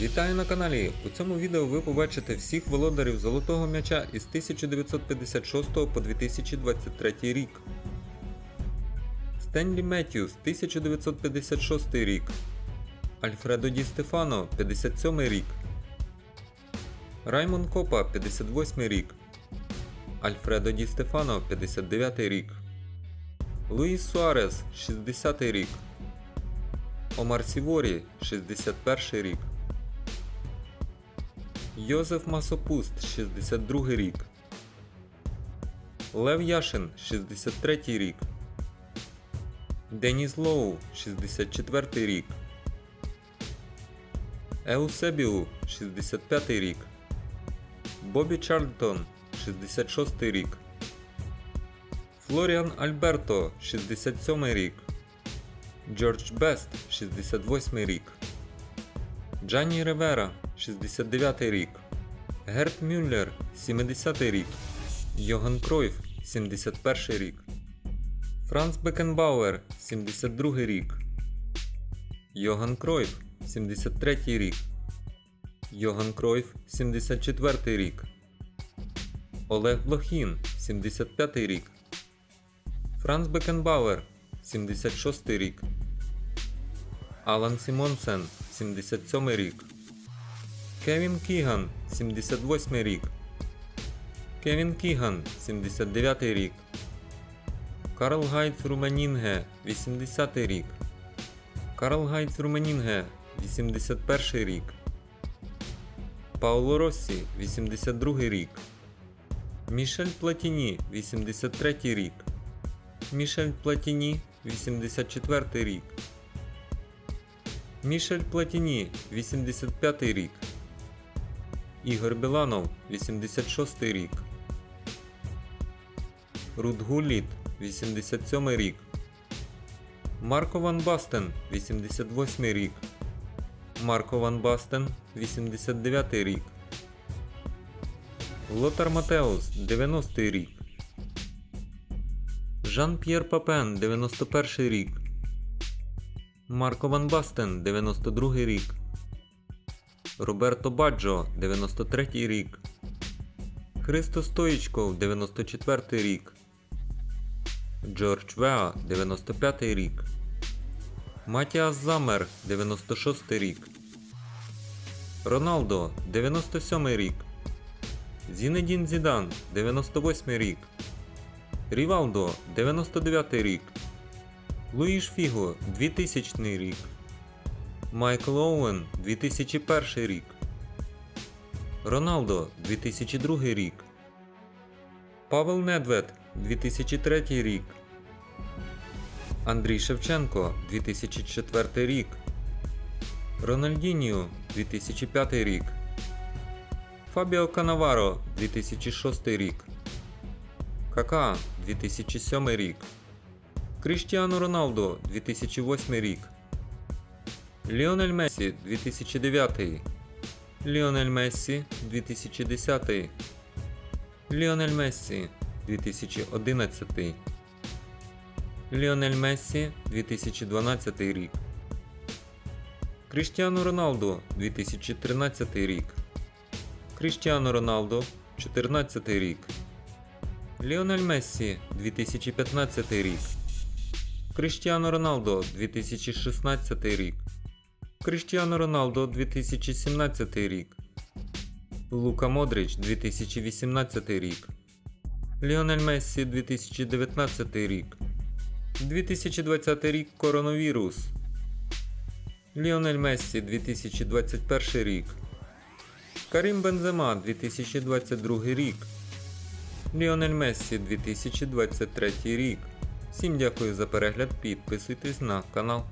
Вітаю на каналі! У цьому відео ви побачите всіх володарів золотого м'яча із 1956 по 2023 рік. Стенлі Меттьюс 1956 рік. Альфредо Ді Стефано 57 рік. Раймон Копа 58 рік. Альфредо Ді Стефано 59 рік. Луїс Суарес 60 рік. Омар Сіворі 61 рік. Йозеф Масопуст 62 рік. Лев Яшин 63 рік. Деніс Лоу 64 рік. Еусебіу 65 рік. Бобі Чарльтон 66 рік. Флоріан Альберто 67 рік. Джордж Бест 68 рік. Джанні Ривера 69 рік. Герт Мюллер 70 рік. Йоган Кройф 71 рік. Франц Бекенбауер 72 рік. Йоган Кройф 73 рік. Йоган Кройф 74 й рік. Олег Блохін 75 рік. Франц Бекенбауер 76 рік. Алан Сімонсен 77 рік. Кевін Кіган 78 рік. Кевін Кіган 79 рік. Карл Гайц Руманінге 80 рік. Карл Гайц Руманінге 81 рік. Пауло Россі 82 рік. Мішель Платіні 83 рік. Мішель Платіні 84 рік. Мішель Платіні 85 рік. Ігор Біланов 86 рік. Рут Гуліт 87 рік. Марко Ван Бастен 88 рік. Марко Ван Бастен 89 рік. Лотар Матеус 90 й рік. Жан-П'єр Папен 91 рік. Марко Ван Бастен 92 рік. Роберто Баджо 93 рік. Христо Стоїчков 94 рік. Джордж Веа 95 рік. Матіас Замер 96 рік. Роналдо 97 рік. Зінедін Зідан 98 рік. Рівалдо 99 рік. Луїш Фіго 2000 рік. Майкл Оуен 2001 рік. Роналдо 2002 рік. Павел Недвед 2003 рік. Андрій Шевченко 2004 рік. Рональдіньо 2005 рік. Фабіо Канаваро 2006 рік. Кака 2007 рік. Кріштіану Роналдо 2008 рік. Ліонель Мессі 2009. Ліонель Мессі 2010. Ліонель Мессі 2011. Ліонель Мессі 2012 рік. Кріштіану Роналдо 2013 рік. Кріштіану Роналдо 14 рік. Ліонель Мессі 2015 рік. Кріштіану Роналдо 2016 рік. Кріштіану Роналдо 2017 рік. Лука Модрич 2018 рік. Ліонель Мессі 2019 рік. 2020 рік коронавірус. Ліонель Мессі 2021 рік. Карім Бензема 2022 рік. Ліонель Мессі 2023 рік. Всім дякую за перегляд, підписуйтесь на канал.